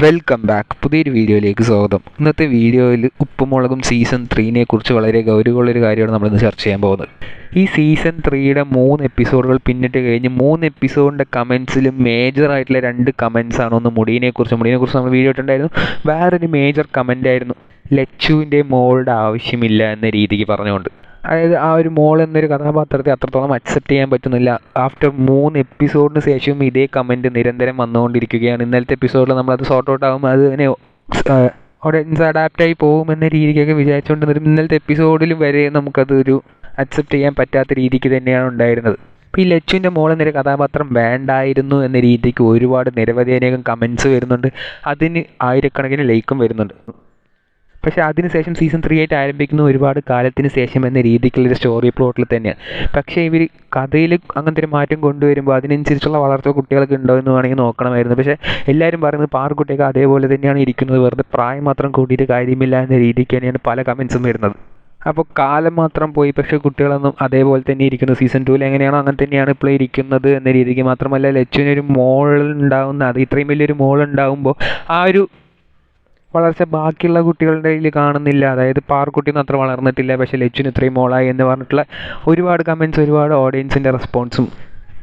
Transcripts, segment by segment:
Welcome back. പുതിയൊരു വീഡിയോയിലേക്ക് സ്വാഗതം. ഇന്നത്തെ വീഡിയോയിൽ ഉപ്പുമുളകും സീസൺ ത്രീനെ കുറിച്ച് വളരെ ഗൗരവമുള്ളൊരു കാര്യമാണ് നമ്മളിന്ന് ചർച്ച ചെയ്യാൻ പോകുന്നത്. ഈ സീസൺ ത്രീയുടെ മൂന്ന് എപ്പിസോഡുകൾ പിന്നിട്ട് കഴിഞ്ഞ് മൂന്ന് എപ്പിസോഡിന്റെ കമൻസിൽ മേജർ ആയിട്ടുള്ള രണ്ട് കമൻസ് ആണ് ഒന്ന് മുടിയെ കുറിച്ച്. മുടിയെ കുറിച്ച് നമ്മൾ വീഡിയോ ഇട്ടുണ്ടായിരുന്നു വേറൊരു മേജർ കമന്റ് ആയിരുന്നു. ലച്ചുവിന്റെ മോളുടെ ആവശ്യമില്ല എന്ന രീതിക്ക് പറഞ്ഞുകൊണ്ട്. അതായത് ആ ഒരു മോൾ എന്നൊരു കഥാപാത്രത്തെ അത്രത്തോളം അക്സെപ്റ്റ് ചെയ്യാൻ പറ്റുന്നില്ല. ആഫ്റ്റർ മൂന്ന് എപ്പിസോഡിന് ശേഷവും ഇതേ കമന്റ് നിരന്തരം വന്നുകൊണ്ടിരിക്കുകയാണ്. ഇന്നലത്തെ എപ്പിസോഡിൽ നമ്മളത് സോർട്ട് ഔട്ട് ആകും അതിനെ ഓഡിയൻസ് അഡാപ്റ്റായി പോകുമെന്ന രീതിക്കൊക്കെ വിചാരിച്ചുകൊണ്ട് നിന്നിട്ട് ഇന്നലത്തെ എപ്പിസോഡിലും വരെ നമുക്കതൊരു അക്സെപ്റ്റ് ചെയ്യാൻ പറ്റാത്ത രീതിക്ക് തന്നെയാണ് ഉണ്ടായിരുന്നത്. ഇപ്പോൾ ഈ ലച്ചുവിന്റെ മോൾ എന്നൊരു കഥാപാത്രം വേണ്ടായിരുന്നു എന്ന രീതിക്ക് ഒരുപാട് നിരവധി അനേകം കമൻസ് വരുന്നുണ്ട്. അതിന് ആയിരക്കണക്കിന് ലൈക്കും വരുന്നുണ്ട്. പക്ഷേ അതിനുശേഷം സീസൺ ത്രീ ആയിട്ട് ആരംഭിക്കുന്ന ഒരുപാട് കാലത്തിന് ശേഷം എന്ന രീതിക്കുള്ളൊരു സ്റ്റോറി പ്ലോട്ടിൽ തന്നെയാണ് പക്ഷേ ഇവർ കഥയിൽ അങ്ങനത്തെ ഒരു മാറ്റം കൊണ്ടുവരുമ്പോൾ അതിനനുസരിച്ചുള്ള വളർച്ച കുട്ടികൾക്ക് ഉണ്ടോ എന്ന് വേണമെങ്കിൽ നോക്കണമായിരുന്നു. പക്ഷേ എല്ലാവരും പറയുന്നത് പാർക്കുട്ടിയൊക്കെ അതേപോലെ തന്നെയാണ് ഇരിക്കുന്നത്. വെറുതെ പ്രായം മാത്രം കൂട്ടിയിട്ട് കാര്യമില്ല എന്ന രീതിക്ക് തന്നെയാണ് പല കമൻസും വരുന്നത്. അപ്പോൾ കാലം മാത്രം പോയി പക്ഷേ കുട്ടികളൊന്നും അതേപോലെ തന്നെ ഇരിക്കുന്നു. സീസൺ ടൂവിൽ എങ്ങനെയാണോ അങ്ങനെ തന്നെയാണ് ഇപ്പോൾ ഇരിക്കുന്നത് എന്ന രീതിക്ക് മാത്രമല്ല ലച്ചുവിനൊരു മോൾ ഉണ്ടാവുന്ന അത് ഇത്രയും വലിയൊരു മോൾ ഉണ്ടാവുമ്പോൾ ആ ഒരു വളർച്ച ബാക്കിയുള്ള കുട്ടികളുടെ കയ്യിൽ കാണുന്നില്ല. അതായത് പാർക്കുട്ടിയൊന്നും അത്ര വളർന്നിട്ടില്ല. പക്ഷേ ലച്ചുന് ഇത്രയും മോളായി എന്ന് പറഞ്ഞിട്ടുള്ള ഒരുപാട് കമന്റ്സ് ഒരുപാട് ഓഡിയൻസിന്റെ റെസ്പോൺസും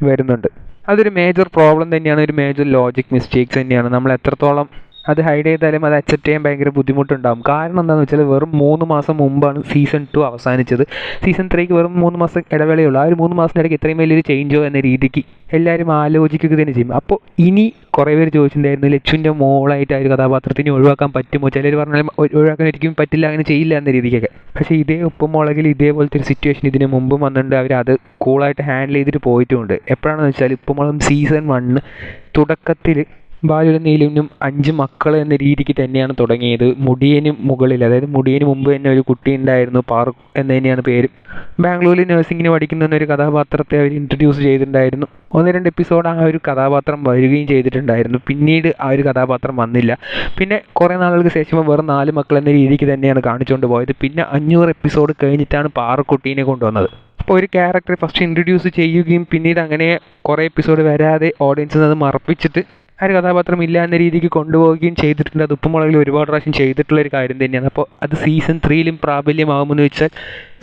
വരുന്നുണ്ട്. അതൊരു മേജർ പ്രോബ്ലം തന്നെയാണ്. ഒരു മേജർ ലോജിക് മിസ്റ്റേക്സ് തന്നെയാണ്. നമ്മൾ എത്രത്തോളം അത് ഹൈഡ് ചെയ്താലും അത് അക്സെപ്റ്റ് ചെയ്യാൻ ഭയങ്കര ബുദ്ധിമുട്ടുണ്ടാകും കാരണം എന്താണെന്ന് വെച്ചാൽ വെറും മൂന്ന് മാസം മുമ്പാണ് സീസൺ ടു അവസാനിച്ചത്. സീസൺ ത്രീക്ക് വെറും മൂന്ന് മാസം ഇടവേളയുള്ളൂ. ആ ഒരു മൂന്ന് ഇടയ്ക്ക് ഇത്രയും വലിയൊരു ചേഞ്ചോ എന്ന രീതിക്ക് എല്ലാവരും ആലോചിക്കുക തന്നെ ചെയ്യും. അപ്പോൾ ഇനി കുറേ പേര് ചോദിച്ചിട്ടുണ്ടായിരുന്നു ലച്ചുവിന്റെ മോളായിട്ട് ആ ഒരു കഥാപാത്രത്തിന് ഒഴിവാക്കാൻ പറ്റുമോ? ചിലർ പറഞ്ഞാൽ ഒഴിവാക്കാൻ ഒരിക്കലും പറ്റില്ല അങ്ങനെ ചെയ്യില്ല എന്ന രീതിക്കൊക്കെ. പക്ഷേ ഇതേ ഉപ്പുമുളകിൽ ഇതേപോലത്തെ ഒരു സിറ്റുവേഷൻ ഇതിന് മുമ്പ് വന്നിട്ടുണ്ട്. അവർ അത് കൂളായിട്ട് ഹാൻഡിൽ ചെയ്തിട്ട് പോയിട്ടുമുണ്ട് എപ്പോഴാണെന്ന് വെച്ചാൽ ഉപ്പുമുളകും സീസൺ വണ്ണ് തുടക്കത്തിൽ ബാലുവിനും നീലുവിനും അഞ്ച് മക്കൾ എന്ന രീതിക്ക് തന്നെയാണ് തുടങ്ങിയത്. മുടിയന് മുകളിൽ അതായത് മുടിയന് മുമ്പ് തന്നെ ഒരു കുട്ടി ഉണ്ടായിരുന്നു പാറു എന്ന് തന്നെയാണ് പേര്. ബാംഗ്ലൂരിൽ നഴ്സിംഗിന് പഠിക്കുന്ന ഒരു കഥാപാത്രത്തെ അവർ ഇൻട്രൊഡ്യൂസ് ചെയ്തിട്ടുണ്ടായിരുന്നു. ഒന്ന് രണ്ട് എപ്പിസോഡ് ആ ഒരു കഥാപാത്രം വരികയും ചെയ്തിട്ടുണ്ടായിരുന്നു. പിന്നീട് ആ ഒരു കഥാപാത്രം വന്നില്ല. പിന്നെ കുറേ നാളുകൾക്ക് ശേഷം വെറും നാല് മക്കൾ എന്ന രീതിക്ക് തന്നെയാണ് കാണിച്ചുകൊണ്ട് പോയത്. പിന്നെ അഞ്ഞൂറ് എപ്പിസോഡ് കഴിഞ്ഞിട്ടാണ് പാറക്കുട്ടീനെ കൊണ്ടുവന്നത്. അപ്പോൾ ഒരു ക്യാരക്ടറെ ഫസ്റ്റ് ഇൻട്രൊഡ്യൂസ് ചെയ്യുകയും പിന്നീട് അങ്ങനെ കുറേ എപ്പിസോഡ് വരാതെ ഓഡിയൻസിൽ അത് മറപ്പിച്ചിട്ട് ആ ഒരു കഥാപാത്രം ഇല്ല എന്ന രീതിക്ക് കൊണ്ടുപോവുകയും ചെയ്തിട്ടുണ്ട്. അത് ഉപ്പുമുളകിൽ ഒരുപാട് പ്രാവശ്യം ചെയ്തിട്ടുള്ള ഒരു കാര്യം തന്നെയാണ്. അപ്പോൾ അത് സീസൺ ത്രീയിലും പ്രാബല്യമാകുമെന്ന് വെച്ചാൽ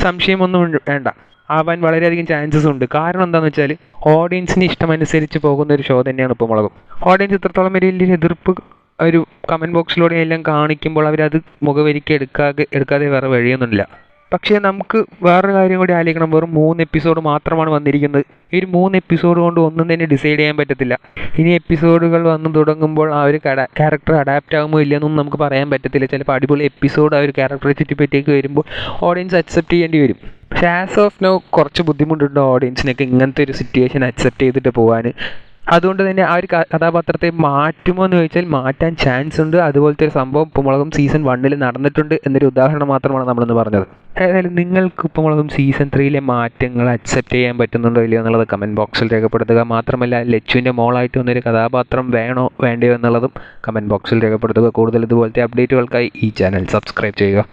സംശയമൊന്നും വേണ്ട. ആവാൻ വളരെയധികം ചാൻസസ് ഉണ്ട്. കാരണം എന്താണെന്ന് വെച്ചാൽ ഓഡിയൻസിന് ഇഷ്ടമനുസരിച്ച് പോകുന്ന ഒരു ഷോ തന്നെയാണ് ഉപ്പുമുളകും. ഓഡിയൻസ് ഇത്രത്തോളം വലിയ എതിർപ്പ് ഒരു കമന്റ് ബോക്സിലൂടെ എല്ലാം കാണിക്കുമ്പോൾ അവരത് മുഖവരിക്ക് എടുക്കാതെ എടുക്കാതെ വേറെ വഴിയൊന്നുമില്ല. പക്ഷേ നമുക്ക് വേറൊരു കാര്യം കൂടി ആലോചിക്കണം. വെറും മൂന്ന് എപ്പിസോഡ് മാത്രമാണ് വന്നിരിക്കുന്നത്. ഈ ഒരു മൂന്ന് എപ്പിസോഡ് കൊണ്ട് ഒന്നും തന്നെ ഡിസൈഡ് ചെയ്യാൻ പറ്റത്തില്ല. ഇനി എപ്പിസോഡുകൾ വന്ന് തുടങ്ങുമ്പോൾ ആ ഒരു ക്യാരക്ടർ അഡാപ്റ്റ് ആകുമോ ഇല്ലെന്നും നമുക്ക് പറയാൻ പറ്റത്തില്ല. ചിലപ്പോൾ അടിപൊളി എപ്പിസോഡ് ആ ഒരു ക്യാരക്ടറെ ചുറ്റിപ്പറ്റിയൊക്കെ വരുമ്പോൾ ഓഡിയൻസ് അക്സെപ്റ്റ് ചെയ്യേണ്ടി വരും. പക്ഷേ ആസ് ഓഫ് നോ കുറച്ച് ബുദ്ധിമുട്ടുണ്ട് ഓഡിയൻസിനൊക്കെ ഇങ്ങനത്തെ ഒരു സിറ്റുവേഷൻ അക്സെപ്റ്റ് ചെയ്തിട്ട് പോകാൻ. അതുകൊണ്ട് തന്നെ ആ ഒരു കഥാപാത്രത്തെ മാറ്റുമോ എന്ന് ചോദിച്ചാൽ മാറ്റാൻ ചാൻസ് ഉണ്ട്. അതുപോലത്തെ ഒരു സംഭവം ഉപ്പുമുളകും സീസൺ വണ്ണിൽ നടന്നിട്ടുണ്ട് എന്നൊരു ഉദാഹരണം മാത്രമാണ് നമ്മളിന്ന് പറഞ്ഞത്. ഏതായാലും നിങ്ങൾക്ക് ഉപ്പുമുളകും സീസൺ ത്രീയിലെ മാറ്റങ്ങൾ അക്സെപ്റ്റ് ചെയ്യാൻ പറ്റുന്നുണ്ടോ ഇല്ലയോ എന്നുള്ളത് കമന്റ് ബോക്സിൽ രേഖപ്പെടുത്തുക. മാത്രമല്ല ലച്ചുവിന്റെ മോളായിട്ട് വന്നൊരു കഥാപാത്രം വേണോ വേണ്ടയോ എന്നുള്ളതും കമന്റ് ബോക്സിൽ രേഖപ്പെടുത്തുക. കൂടുതൽ ഇതുപോലത്തെ അപ്ഡേറ്റുകൾക്കായി ഈ ചാനൽ സബ്സ്ക്രൈബ് ചെയ്യുക.